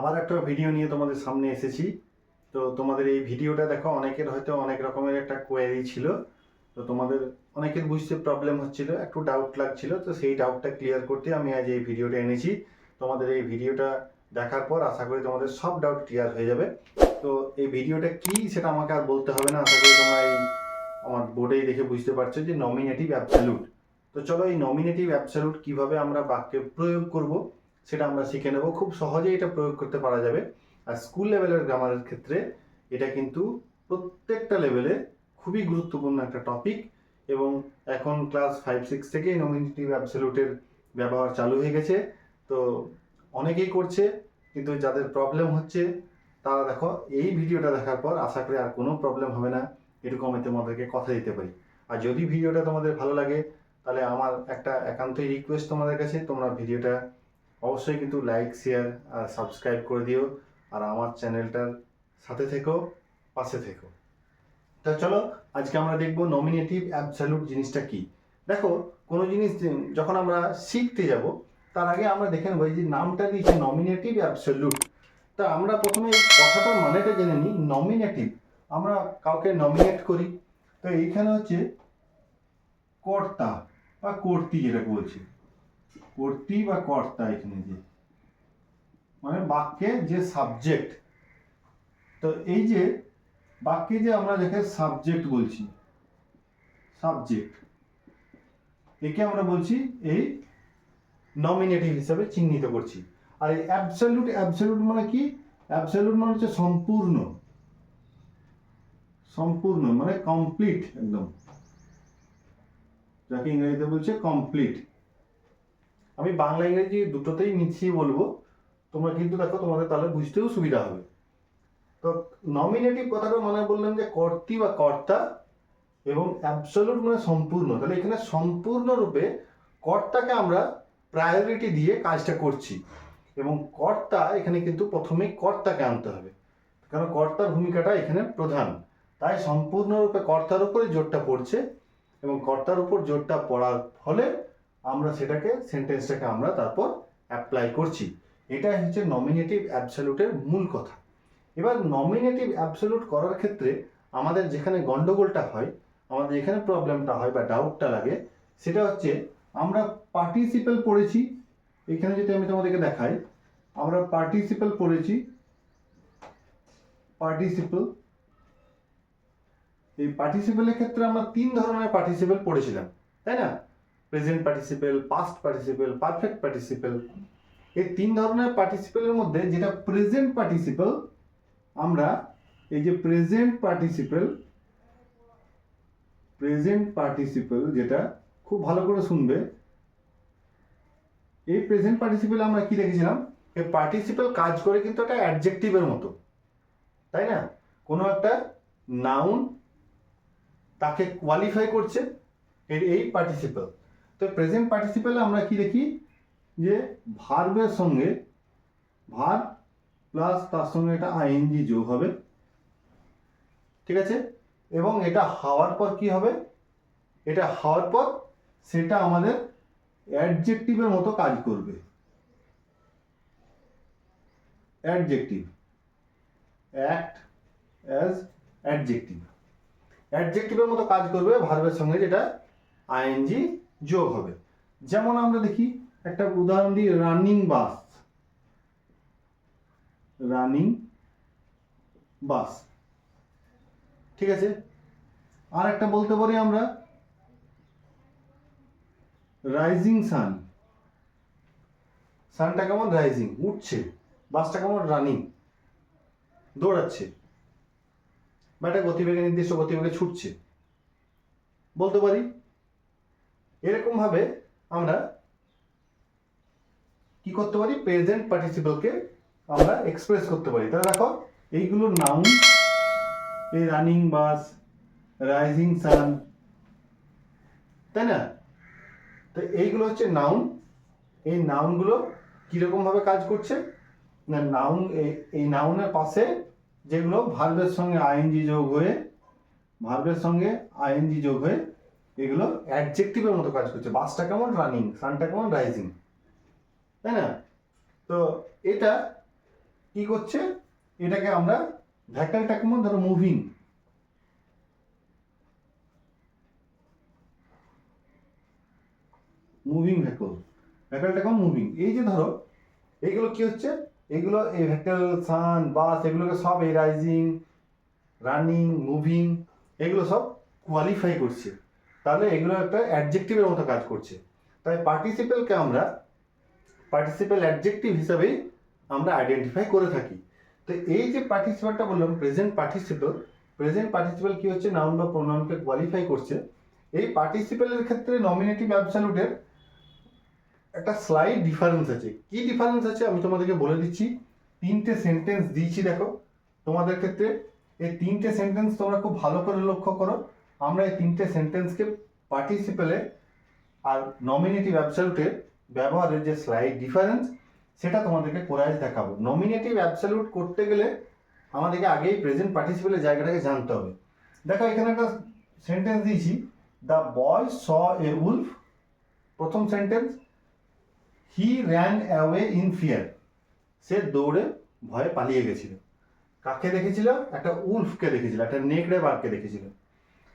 আবার একটা ভিডিও নিয়ে তোমাদের সামনে এসেছি। তো তোমাদের এই ভিডিওটা দেখো, অনেকের হয়তো অনেক রকমের একটা কোয়ারি ছিল। তো তোমাদের অনেকের বুঝতে প্রবলেম হচ্ছিল, একটু ডাউট লাগছিল। তো সেই ডাউটটা ক্লিয়ার করতে আমি আজ এই ভিডিওটা এনেছি। তোমাদের এই ভিডিওটা দেখার পর আশা করি তোমাদের সব ডাউট ক্লিয়ার হয়ে যাবে। তো এই ভিডিওটা কি সেটা আমাকে আর বলতে হবে না। আশা করি তোমরা এই আমার বোর্ডেই দেখে বুঝতে পারছ যে নমিনেটিভ অ্যাবসলিউট তো চলো এই নমিনেটিভ অ্যাবসলিউট কীভাবে আমরা বাক্যে প্রয়োগ করব সেটা আমরা শিখে নেব। খুব সহজেই এটা প্রয়োগ করতে পারা যাবে। আর স্কুল লেভেলের গ্রামারের ক্ষেত্রে এটা কিন্তু প্রত্যেকটা লেভেলে খুবই গুরুত্বপূর্ণ একটা টপিক এবং এখন ক্লাস ফাইভ, সিক্স থেকেই নমিনেটিভ অ্যাবসলিউটের ব্যবহার চালু হয়ে গেছে। তো অনেকেই করছে, কিন্তু যাদের প্রবলেম হচ্ছে, তারা দেখো, এই ভিডিওটা দেখার পর আশা করি আর কোনো প্রবলেম হবে না। এটুকু আমি তোমাদেরকে কথা দিতে পারি। আর যদি ভিডিওটা তোমাদের ভালো লাগে, তাহলে আমার একটা একান্তই রিকোয়েস্ট তোমাদের কাছে। তোমরা ভিডিওটা অবশ্যই কিন্তু লাইক শেয়ার আর সাবস্ক্রাইব করে দিও। আর আমার চ্যানেলটার সাথে থেকো, পাশে থেকো। তা চলো, আজকে আমরা দেখব নমিনেটিভ অ্যাবসলিউট জিনিসটা কি। দেখো, কোনো জিনিস যখন আমরা শিখতে যাব, তার আগে আমরা দেখে নেব যে নামটা দিয়েছে নমিনেটিভ অ্যাবসলিউট তা আমরা প্রথমে কথাটার মানেটা জেনে নিই নমিনেটিভ আমরা কাউকে নমিনেট করি। তো এইখানে হচ্ছে কর্তা বা কর্তি যেটা বলছি। কর্তি বা কর্তা এখানে যে। মানে বাক্যে যে সাবজেক্ট তো এই যে বাক্যে যে আমরা দেখে সাবজেক্ট বলছি। সাবজেক্ট একে আমরা বলছি এই নমিনেটিভ হিসাবে চিহ্নিত করছি। আর এই অ্যাবসলিউট অ্যাবসলিউট মানে কি? অ্যাবসলিউট মানে হচ্ছে সম্পূর্ণ। সম্পূর্ণ মানে কমপ্লিট একদম। যাকে ইংরেজিতে বলছে কমপ্লিট আমি বাংলা ইংরেজি দুটোতেই মিশিয়ে বলব, তোমরা কিন্তু দেখো তোমাদের তাহলে বুঝতেও সুবিধা হবে। তো নমিনেটিভ কথাটা মানে বললাম যে কর্তি বা কর্তা এবং অ্যাবসলুট মানে সম্পূর্ণ। তাহলে এখানে সম্পূর্ণরূপে কর্তাকে আমরা প্রায়োরিটি দিয়ে কাজটা করছি এবং কর্তা এখানে কিন্তু প্রথমেই কর্তাকে আনতে হবে কারণ কর্তার ভূমিকাটা এখানে প্রধান। তাই সম্পূর্ণরূপে কর্তার উপরে জোরটা পড়ছে এবং কর্তার উপর জোরটা পড়ার ফলে আমরা সেটাকে সেন্টেন্সটাকে আমরা তারপর অ্যাপ্লাই করছি। এটা হচ্ছে নমিনেটিভ অ্যাবসলিউটের মূল কথা। এবার নমিনেটিভ অ্যাবসলিউট করার ক্ষেত্রে আমাদের যেখানে গন্ডগোলটা হয়, আমাদের যেখানে প্রবলেমটা হয় বা ডাউটটা লাগে, সেটা হচ্ছে আমরা পার্টিসিপেল পড়েছি, এখানে যদি আমি তোমাদেরকে দেখাই, আমরা পার্টিসিপেল পড়েছি পার্টিসিপেল এই পার্টিসিপেলের ক্ষেত্রে আমরা তিন ধরনের পার্টিসিপেল পড়েছিলাম, তাই না? Present participle past participle perfect participle এই তিন ধরনের পার্টিসিপেলের মধ্যে যেটা প্রেজেন্ট পার্টিসিপেল আমরা এই যে প্রেজেন্ট পার্টিসিপেল প্রেজেন্ট পার্টিসিপেল যেটা খুব ভালো করে শুনবে। এই প্রেজেন্ট পার্টিসিপেল আমরা কি দেখেছিলাম? এই পার্টিসিপেল কাজ করে কিন্তু একটা অ্যাডজেক্টিভের মতো, তাই না? কোনো একটা নাউন তাকে কোয়ালিফাই করছে এই পার্টিসিপেল তো প্রেজেন্ট পার্টিসিপেলে আমরা কি দেখি? যে ভার্বের সঙ্গে ভার্ব প্লাস তার সঙ্গে একটা আইএনজি যোগ হবে। ঠিক আছে? এবং এটা হওয়ার পর কি হবে? এটা হওয়ার পর সেটা আমাদের অ্যাডজেক্টিভের মতো কাজ করবে। অ্যাডজেক্টিভ অ্যাক্ট অ্যাজ অ্যাডজেক্টিভ অ্যাডজেক্টিভের মতো কাজ করবে ভার্বের সঙ্গে যেটা আইএনজি যোগ হবে। যেমন আমরা দেখি, একটা উদাহরণ দিই রানিং বাস রানিং বাস ঠিক আছে? আর একটা বলতে পারি আমরা রাইজিং সান সানটা কেমন? রাইজিং উঠছে। বাসটা কেমন? রানিং দৌড়াচ্ছে। বা একটা গতিবেগে, নির্দিষ্ট গতিবেগে ছুটছে। বলতে পারি এরকম ভাবে আমরা কি করতে পারি? প্রেজেন্ট পার্টিসিপলকে আমরা এক্সপ্রেস করতে পারি। তাহলে দেখো, এইগুলো নাউন এই রানিং বাস রাইজিং সান তাই না? তো এইগুলো হচ্ছে নাউন এই নাউনগুলো কীরকম ভাবে কাজ করছে? না নাউন এই নাউনের পাশে যেগুলো ভার্বের সঙ্গে আইএনজি যোগ হয়ে ভার্বের সঙ্গে আইএনজি যোগ হয়ে এগুলো অ্যাডজেক্টিভের মতো কাজ করছে। বাসটা কেমন? রানিং সানটা কেমন? রাইজিং তাই না? তো এটা কি করছে? এটাকে আমরা ভ্যাকেলটাকে মধ্যে ধরো মুভিং মুভিং ভ্যাকল ভ্যাকেলটাকে মুভিং এই যে ধরো এইগুলো কি হচ্ছে? এগুলো এই ভ্যাকেল সান বাস এগুলোকে সব এই রাইজিং রানিং মুভিং এগুলো সব কোয়ালিফাই করছে। তাহলে এগুলো একটা অ্যাডজেক্টিভের মতো কাজ করছে। তাই পার্টিসিপেলকে আমরা পার্টিসিপেল অ্যাডজেক্টিভ হিসাবেই আমরা আইডেন্টিফাই করে থাকি। তো এই যে পার্টিসিপেলটা বললাম প্রেজেন্ট পার্টিসিপেল প্রেজেন্ট পার্টিসিপেল কি হচ্ছে? নাউন বা প্রোনাউনকে কোয়ালিফাই করছে। এই পার্টিসিপেলের ক্ষেত্রে নমিনেটিভ অ্যাবসলিউটের একটা স্লাইড ডিফারেন্স আছে। কি ডিফারেন্স আছে? আমি তোমাদেরকে বলে দিচ্ছি। তিনটে সেন্টেন্স দিয়েছি, দেখো। তোমাদের ক্ষেত্রে এই তিনটে সেন্টেন্স তোমরা খুব ভালো করে লক্ষ্য করো। আমরা এই তিনটে সেন্টেন্সকে পার্টিসিপেলে আর নমিনেটিভ অ্যাবসলিউটের ব্যবহারের যে স্লাইড ডিফারেন্স সেটা তোমাদেরকে করে আজ দেখাবো। নমিনেটিভ অ্যাবসলিউট করতে গেলে আমাদেরকে আগেই প্রেজেন্ট পার্টিসিপেলের জায়গাটাকে জানতে হবে। দেখো, এখানে একটা সেন্টেন্স দিয়েছি। The boy saw a wolf প্রথম sentence he ran away in fear সে দৌড়ে ভয়ে পালিয়ে গেছিল। কাকে দেখেছিল? একটা উলফকে দেখেছিল, একটা নেকড়ে বাঘকে দেখেছিল।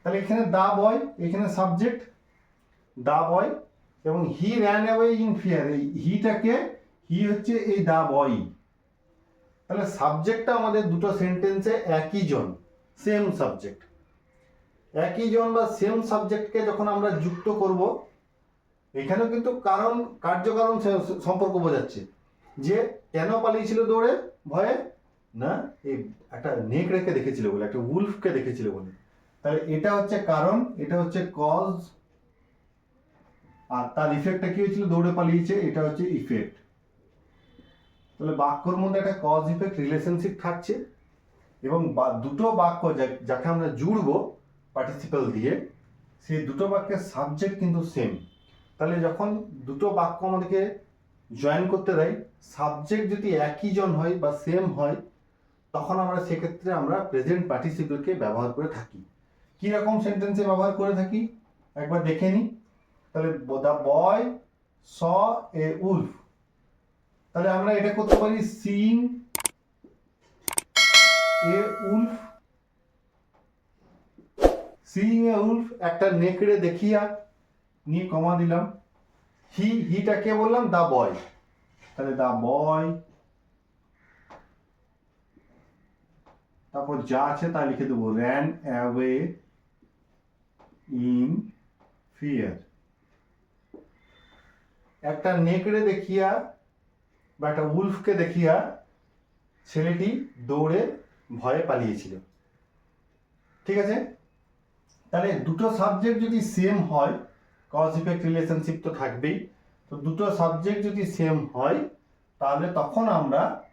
তাহলে এখানে দা বয়, এখানে সাবজেক্ট, দা বয় এবং he ran away in fear এই হিটাকে, হি হচ্ছে এই দা বয়। তাহলে সাবজেক্টটা আমাদের দুটো সেন্টেন্সে একই জন সেম সাবজেক্ট একই জন বা সেম সাবজেক্টকে যখন আমরা যুক্ত করব, এখানেও কিন্তু কারণ, কার্যকারণ সম্পর্ক বোঝাচ্ছে। যে কেন পালিয়েছিল দৌড়ে? ভয়ে? না এই একটা নেকড়েকে দেখেছিল বলে, একটা উলফকে দেখেছিল বলে। তাহলে এটা হচ্ছে কারণ, এটা হচ্ছে কজ আর তার ইফেক্টটা কি হয়েছিল? দৌড়ে পালিয়েছে, এটা হচ্ছে ইফেক্ট তাহলে বাক্যর মধ্যে একটা কজ ইফেক্ট রিলেশনশিপ থাকছে, এবং দুটো বাক্য যাকে আমরা জুড়বো পার্টিসিপাল দিয়ে, সেই দুটো বাক্যের সাবজেক্ট কিন্তু সেম তাহলে যখন দুটো বাক্য আমাদেরকে জয়েন করতে দেয় সাবজেক্ট যদি একই জন হয় বা সেম হয়, তখন আমরা সেক্ষেত্রে আমরা প্রেজেন্ট পার্টিসিপেলকে ব্যবহার করে থাকি। কী রকম সেন্টেন্সে ব্যবহার করে থাকি? একবার দেখে নিই তাহলে the boy saw a Wolf তাহলে আমরা এটা করতে পারি seeing a wolf seeing a wolf একটা নেকড়ে দেখিয়া নিয়ে কমা দিলাম। হি হিটা কে বললাম? দা বয় তাহলে দা বয় তারপর যা আছে তা লিখে দেবো। র্যান অ্যাওয়ে ইন ফিয়ার একটা নেকড়ে দেখিয়া বা একটা উলফকে দেখিয়া ছেলেটি দৌড়ে ভয়ে পালিয়েছিল। ঠিক আছে? তাহলে দুটো সাবজেক্ট যদি সেম হয় কজ ইফেক্ট রিলেশনশিপ তো থাকবেই, তো দুটো সাবজেক্ট যদি সেম হয়, তাহলে তখন আমরা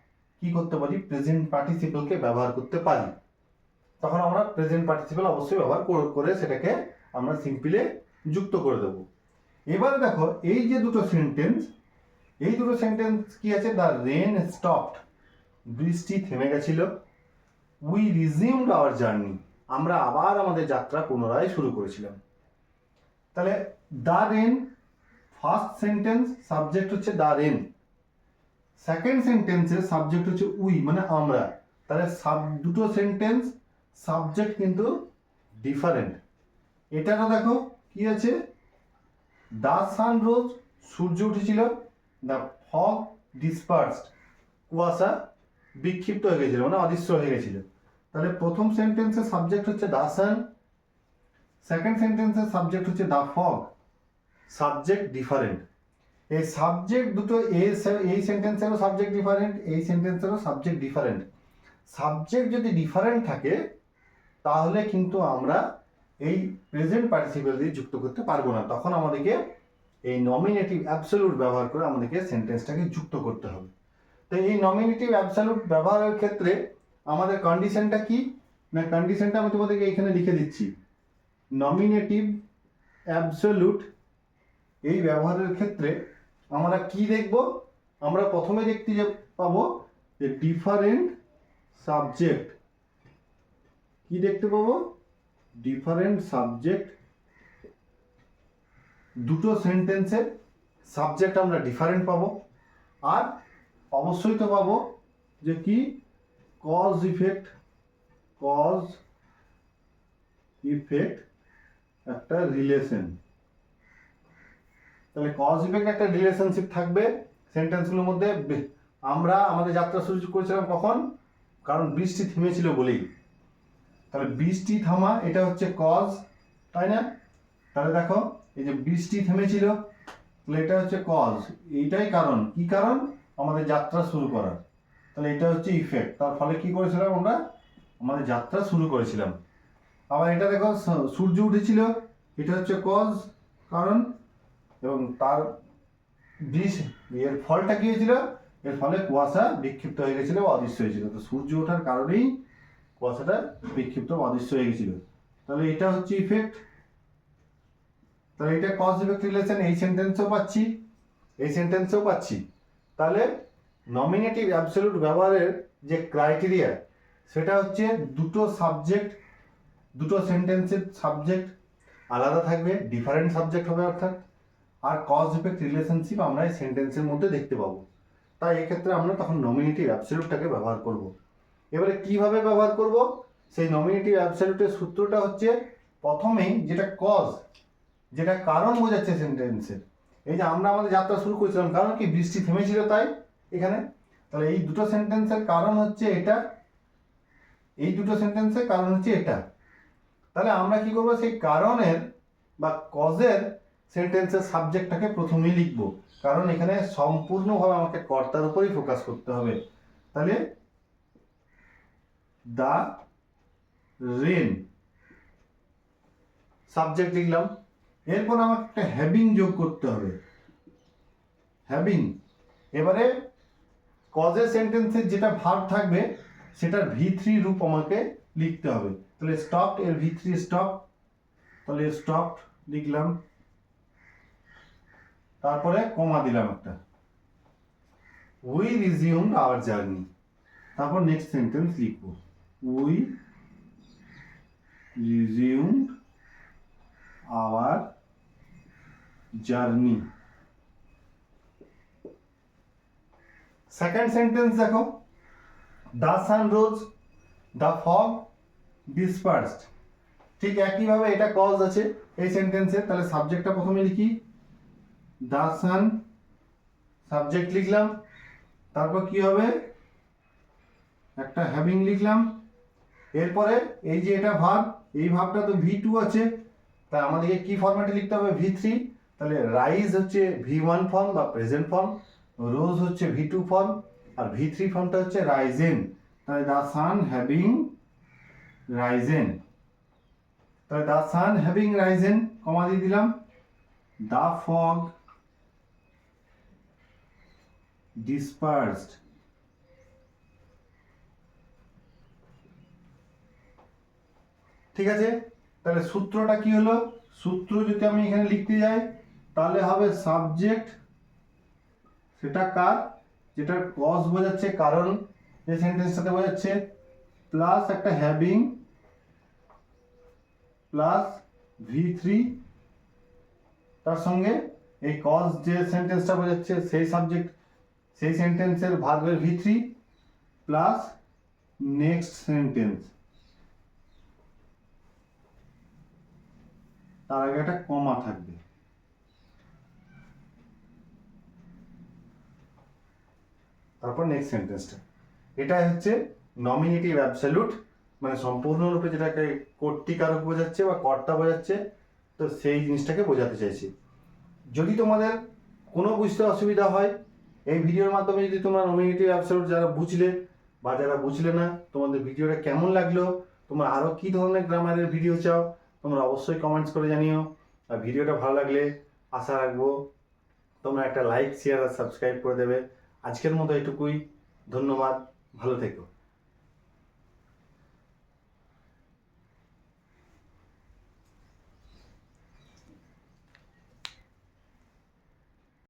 কি করতে পারি? প্রেজেন্ট পার্টিসিপলকে ব্যবহার করতে পারি। তখন আমরা প্রেজেন্ট পার্টিসিপল অবশ্যই ব্যবহার করে- করে সেটাকে আমরা সিম্পলে যুক্ত করে দেব। এবার দেখো, এই যে দুটো সেন্টেন্স এই দুটো সেন্টেন্স কি আছে? দ্য রেন স্টপড বৃষ্টি থেমে গেছিল। উই রিজিউমড আওয়ার জার্নি আমরা আবার আমাদের যাত্রা পুনরায় শুরু করেছিলাম। তাহলে the rain first sentence subject হচ্ছে দ্য রেন সেকেন্ড সেন্টেন্সের সাবজেক্ট হচ্ছে উই মানে আমরা। তাহলে সাব দুটো সেন্টেন্স সাবজেক্ট কিন্তু ডিফারেন্ট এটারও দেখো, কি আছে দা সান রোজ সূর্য উঠেছিল। দ্য ফগ ডিসপার্সড কুয়াশা বিক্ষিপ্ত হয়ে গেছিল মানে অদৃশ্য হয়ে গেছিল। তাহলে প্রথম সেন্টেন্সের সাবজেক্ট হচ্ছে দ্য সান সেকেন্ড সেন্টেন্সের সাবজেক্ট হচ্ছে দা ফগ সাবজেক্ট ডিফারেন্ট এই সাবজেক্ট দুটো এই সেন্টেন্সেরও সাবজেক্ট ডিফারেন্ট এই সেন্টেন্সেরও সাবজেক্ট ডিফারেন্ট সাবজেক্ট যদি ডিফারেন্ট থাকে, তাহলে কিন্তু আমরা এই প্রেজেন্ট পার্টিসিপেল দিয়ে যুক্ত করতে পারব না। তখন আমাদেরকে এই নমিনেটিভ অ্যাবসলিউট ব্যবহার করে আমাদেরকে সেন্টেন্সটাকে যুক্ত করতে হবে। তো এই নমিনেটিভ অ্যাবসলিউট ব্যবহারের ক্ষেত্রে আমাদের কন্ডিশনটা কি? না কন্ডিশনটা আমি তোমাদেরকে এখানে লিখে দিচ্ছি। নমিনেটিভ অ্যাবসলিউট এই ব্যবহারের ক্ষেত্রে আমরা কি দেখব? আমরা প্রথমে দেখতে যে পাবো যে ডিফারেন্ট সাবজেক্ট কি দেখতে পাবো? ডিফারেন্ট সাবজেক্ট দুটো সেন্টেন্সের সাবজেক্ট আমরা ডিফারেন্ট পাবো। আর অবশ্যই তো পাবো যে কি? কজ ইফেক্ট কজ ইফেক্ট একটা রিলেশন তাহলে কজ ইফেক্ট একটা রিলেশনশিপ থাকবে সেন্টেন্সগুলোর মধ্যে। আমরা আমাদের যাত্রা শুরু করেছিলাম কখন? কারণ বৃষ্টি থেমেছিল বলেই। তাহলে বৃষ্টি থামা, এটা হচ্ছে কজ তাই না? তাহলে দেখো, এই যে বৃষ্টি থেমেছিল, তাহলে এটা হচ্ছে কজ এইটাই কারণ। কি কারণ? আমাদের যাত্রা শুরু করার। তাহলে এটা হচ্ছে ইফেক্ট তার ফলে কি করেছিলাম আমরা? আমাদের যাত্রা শুরু করেছিলাম। আবার এটা দেখো সূর্য উঠেছিল, এটা হচ্ছে কজ কারণ। এবং তার বিষ, এর ফলটা কি হয়েছিল? এর ফলে কুয়াশা বিক্ষিপ্ত হয়ে গেছিল বা অদৃশ্য হয়েছিল তো সূর্য ওঠার কারণেই কুয়াশাটা বিক্ষিপ্ত অদৃশ্য হয়ে গেছিল। তাহলে এটা হচ্ছে ইফেক্ট তাহলে এটা কজ ইফেক্ট রিলেশন এই সেন্টেন্সেও পাচ্ছি, এই সেন্টেন্সেও পাচ্ছি। তাহলে নমিনেটিভ অ্যাবসলিউট ব্যবহারের যে ক্রাইটেরিয়া সেটা হচ্ছে দুটো সাবজেক্ট দুটো সেন্টেন্সের সাবজেক্ট আলাদা থাকবে ডিফারেন্ট সাবজেক্ট হবে অর্থাৎ, আর কজ ইফেক্ট রিলেশনশিপ আমরা এই সেন্টেন্সের মধ্যে দেখতে পাবো। তাই এক্ষেত্রে আমরা তখন নমিনেটিভ অ্যাবসলিউটটাকে ব্যবহার করব। এবারে কীভাবে ব্যবহার করব? সেই নমিনেটিভ অ্যাবসলিউটের সূত্রটা হচ্ছে প্রথমেই যেটা কজ যেটা কারণ বোঝাচ্ছে সেন্টেন্সের এই যে আমরা আমাদের যাত্রা শুরু করেছিলাম, কারণ কি? বৃষ্টি থেমেছিল তাই এখানে। তাহলে এই দুটো সেন্টেন্সের কারণ হচ্ছে এটা, এই দুটো সেন্টেন্সের কারণ হচ্ছে এটা। তাহলে আমরা কি করব? সেই কারণের বা কজের সেন্টেন্সের সাবজেক্টটাকে প্রথমেই লিখব। কারণ এখানে সম্পূর্ণভাবে আমাকে কর্তার উপরেই ফোকাস করতে হবে। তাহলে দা রেন। সাবজেক্ট লিখলাম। এরপর আমাকে একটা হ্যাভিং যোগ করতে হবে। হ্যাভিং এবারে কজের সেন্টেন্সের যেটা ভাব থাকবে, সেটার ভি থ্রি রূপ আমাকে লিখতে হবে। তাহলে স্টপ এর ভি থ্রি স্টপ তাহলে স্টপ লিখলাম। তারপরে কমা দিলাম একটা। উই রিজিউম আওয়ার জার্নি তারপর নেক্সট সেন্টেন্স লিখব। We resume our journey. Second sentence দেখো। The sun rose, the fog dispersed. ঠিক একইভাবে এটা কজ আছে এই সেন্টেন্সে তাহলে সাবজেক্টটা প্রথমে লিখি। দ্য সান সাবজেক্ট লিখলাম। তারপর কি হবে? একটা হ্যাভিং লিখলাম। এরপরে এই যে এটা ভাব এই ভাবটা তো ভি টু আছে তাই আমাদেরকে কি ফর্ম্যাটে লিখতে হবে? ভি থ্রি তাহলে রাইজ হচ্ছে ভি ওয়ান ফর্ম বা প্রেজেন্ট ফর্ম রোজ হচ্ছে ভি টু ফর্ম আর ভি থ্রি ফর্মটা হচ্ছে রাইজেন তাহলে দ্য সান হ্যাভিং রাইজেন তাহলে the sun having risen comma দিয়ে দিলাম দ্য ফগ dispersed ঠিক আছে? তাহলে সূত্রটা কি হলো? সূত্র যদি আমি এখানে লিখতে যাই, তাহলে হবে সাবজেক্ট সেটা কার? যেটা কজ বোঝাচ্ছে, কারণ যে সেন্টেন্সটাতে বোঝাচ্ছে প্লাস একটা হ্যাভিং প্লাস ভি থ্রি তার সঙ্গে এই কজ যে সেন্টেন্সটা বোঝাচ্ছে, সেই সাবজেক্ট সেই সেন্টেন্সের ভার্বের V three plus next sentence তার আগে একটা কমা থাকবে। তারপর নেক্সট সেন্টেন্সটা এটাই হচ্ছে নমিনেটিভ অ্যাবসলিউট মানে সম্পূর্ণরূপে যেটাকে কর্তৃকারক বোঝাচ্ছে বা কর্তা বোঝাচ্ছে, তো সেই জিনিসটাকে বোঝাতে চাইছি। যদি তোমাদের কোনো বুঝতে অসুবিধা হয়, এই ভিডিওর মাধ্যমে যদি তোমরা নমিনেটিভ অ্যাবসলিউট যারা বুঝলে বা যারা বুঝলে না, তোমাদের ভিডিওটা কেমন লাগল, তোমরা আরও কী ধরনের গ্রামারের ভিডিও চাও তোমরা অবশ্যই কমেন্টস করে জানিও। আর ভিডিওটা ভালো লাগলে আশা রাখব তোমরা একটা লাইক শেয়ার আর সাবস্ক্রাইব করে দেবে। আজকের মতো এটুকুই। ধন্যবাদ। ভালো থেকো।